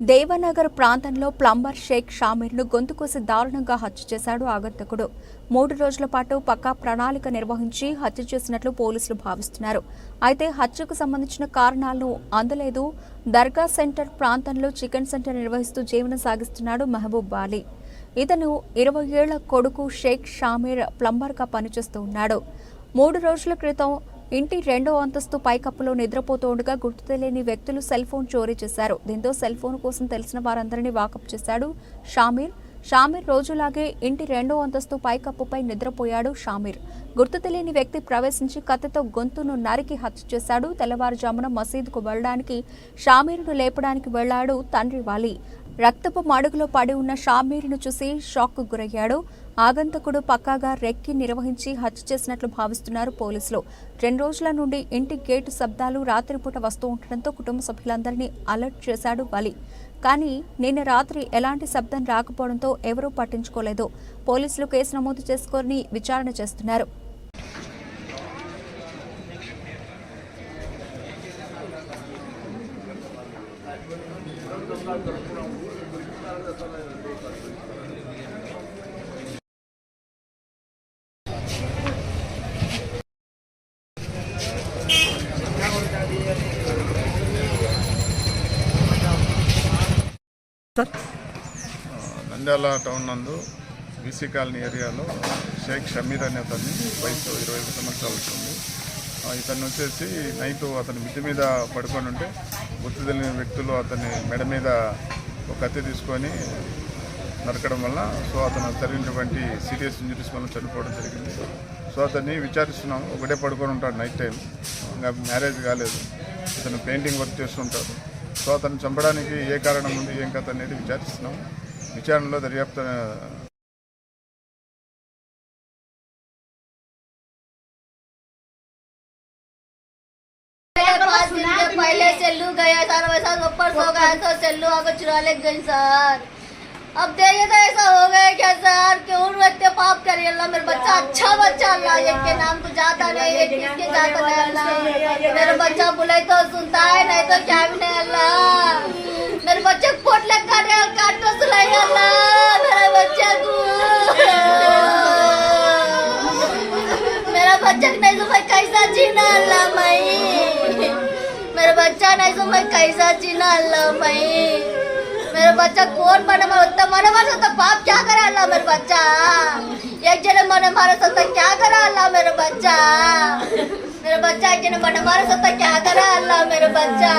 దేవనగర్ ప్రాంతంలో ప్లంబర్ షేక్ షామీర్ను గొంతుకోసి దారుణంగా హత్య చేశాడు ఆగంతకుడు. మూడు రోజుల పాటు పక్కా ప్రణాళిక నిర్వహించి హత్య చేసినట్లు పోలీసులు భావిస్తున్నారు. అయితే హత్యకు సంబంధించిన కారణాలను అందలేదు. దర్గా సెంటర్ ప్రాంతంలో చికెన్ సెంటర్ నిర్వహిస్తూ జీవనం సాగిస్తున్నాడు మహబూబ్ బాలీ ఇతను ఇరవై ఏళ్ళ కొడుకు షేక్ షామీర్ ప్లంబర్గా పనిచేస్తూ ఉన్నాడు. మూడు రోజుల క్రితం ఇంటి రెండో అంతస్తు పైకప్పులో నిద్రపోతుండగా గుర్తు తెలియని వ్యక్తులు సెల్ ఫోన్ చోరీ చేశారు. దీంతో సెల్ ఫోన్ కోసం తెలిసిన వారందరినీ వాకప్ చేశాడు షామీర్. షామీర్ రోజులాగే ఇంటి రెండో అంతస్తు పైకప్పుపై నిద్రపోయాడు షామీర్. గుర్తు తెలియని వ్యక్తి ప్రవేశించి కత్తితో గొంతును నరికి హత్య చేశాడు. తెల్లవారుజామున మసీదుకు వెళ్ళడానికి షామీర్ను లేపడానికి వెళ్ళాడు తండ్రి వాలి. రక్తపు మడుగులో పడి ఉన్న షామీర్ను చూసి షాక్కు గురయ్యాడు. ఆగంతకుడు పక్కాగా రెక్కి నిర్వహించి హత్య చేసినట్లు భావిస్తున్నారు పోలీసులు. రెండు రోజుల నుండి ఇంటి గేటు శబ్దాలు రాత్రిపూట వస్తూ ఉండడంతో కుటుంబ సభ్యులందరినీ అలర్ట్ చేశాడు బలి కానీ నిన్న రాత్రి ఎలాంటి శబ్దం రాకపోవడంతో ఎవరూ పట్టించుకోలేదు. పోలీసులు కేసు నమోదు చేసుకొని విచారణ చేస్తున్నారు. సార్ నంద్యాల టౌన్ నందు బీసీ కాలనీ ఏరియాలో షేక్ షమీర్ అనే అతన్ని వయసు ఇరవై ఐదు సంవత్సరాలు ఉంది ఇతను వచ్చేసి నైట్ అతని మిద్ది మీద పడుకొని ఉంటే గుర్తు తెలియని వ్యక్తులు అతని మెడ మీద ఒక కత్తి తీసుకొని నరకడం వల్ల సో అతను జరిగినటువంటి సీరియస్ ఇంజరీస్ వల్ల చనిపోవడం జరిగింది. సో అతన్ని విచారిస్తున్నాం. ఒకటే పడుకొని ఉంటాడు నైట్ టైం. ఇంకా మ్యారేజ్ కాలేదు. అతను పెయింటింగ్ వర్క్ చేస్తుంటాడు. సో అతను చంపడానికి ఏ కారణం ఉంది ఏం కథ అనేది విచారిస్తున్నాం. విచారణలో దర్యాప్తు सेल्लू गया सर वैसा ऊपर सो गया तो सेल्लू आकर चुरा ले गई, सर। अब देखिए तो ऐसा हो गया क्या, सर? क्यों इतने पाप करे अल्लाह मेरा बच्चा अच्छा बच्चा, अल्लाह एक के नाम को जाता नहीं, एक किसके जाता नहीं, अल्लाह। मेरा बच्चा बुलाई तो सुनता है, नहीं तो क्या भी नहीं, अल्लाह। मेरे बच्चे को पोटले काट काट तो सुनाई, अल्लाह। मेरे बच्चे को मेरा बच्चा नहीं तो मैं कैसा जीना, अल्लाह? बच्चा नहीं तो मैं कैसा जीना अल्लाह मैं मेरा बच्चा कौन मने मार उतना मने मार सकता पाप क्या करे अल्लाह मेरा बच्चा एक जने मने मार सकता क्या करे अल्लाह मेरा बच्चा मेरा बच्चा एक जने मने मार सकता क्या करे अल्लाह मेरा बच्चा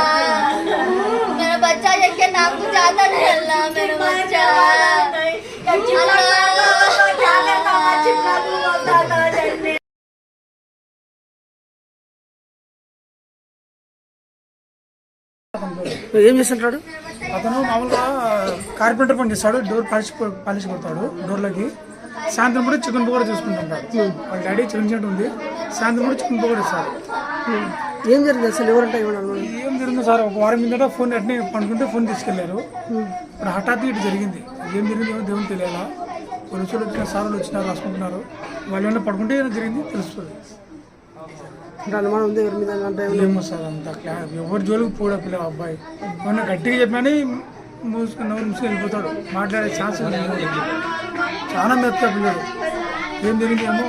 मेरा बच्चा एक के नाम को ज़्यादा नहीं अल्लाह मेरा बच्चा ఏం చేస్తుంటాడు? అతను మామూలుగా కార్పెంటర్ పని చేస్తాడు డోర్ పాలిష్ పాలిష్ కొడతాడు డోర్లకి సాయంత్రం కూడా చికెన్ పకోడా చేసుకుంటుంటాడు. వాళ్ళ డాడీ చికెన్ సెంటర్ ఉంది. సాయంత్రం కూడా చికెన్ పకోడా ఇస్తాడు ఏం జరిగింది అసలు? ఎవరంటే ఏం జరిగింది సార్ ఒక వారం కిందట ఫోన్ అట్నే పండుకుంటే ఫోన్ తీసుకెళ్ళారు. ఇప్పుడు హఠాత్తు ఇటు జరిగింది. ఏం జరిగింది ఏమో దేవుని తెలియాలా? పోలీసులు వచ్చిన సార్లు వచ్చినారు రాసుకుంటున్నారు. వాళ్ళు పడుకుంటే ఏమైనా జరిగింది తెలుస్తుంది. అంటే అనుమానం ఉంది ఎవరి మీద అంటే ఏమో సార్ అంత ఎవరి జోలికి పోడా పిల్ల అబ్బాయి. మొన్న గట్టిగా చెప్పాను మూసుకుని మూసుకు వెళ్ళిపోతాడు. మాట్లాడే ఛాన్స్ చాలా మెత్త పిల్లడు. ఏం జరిగిందేమో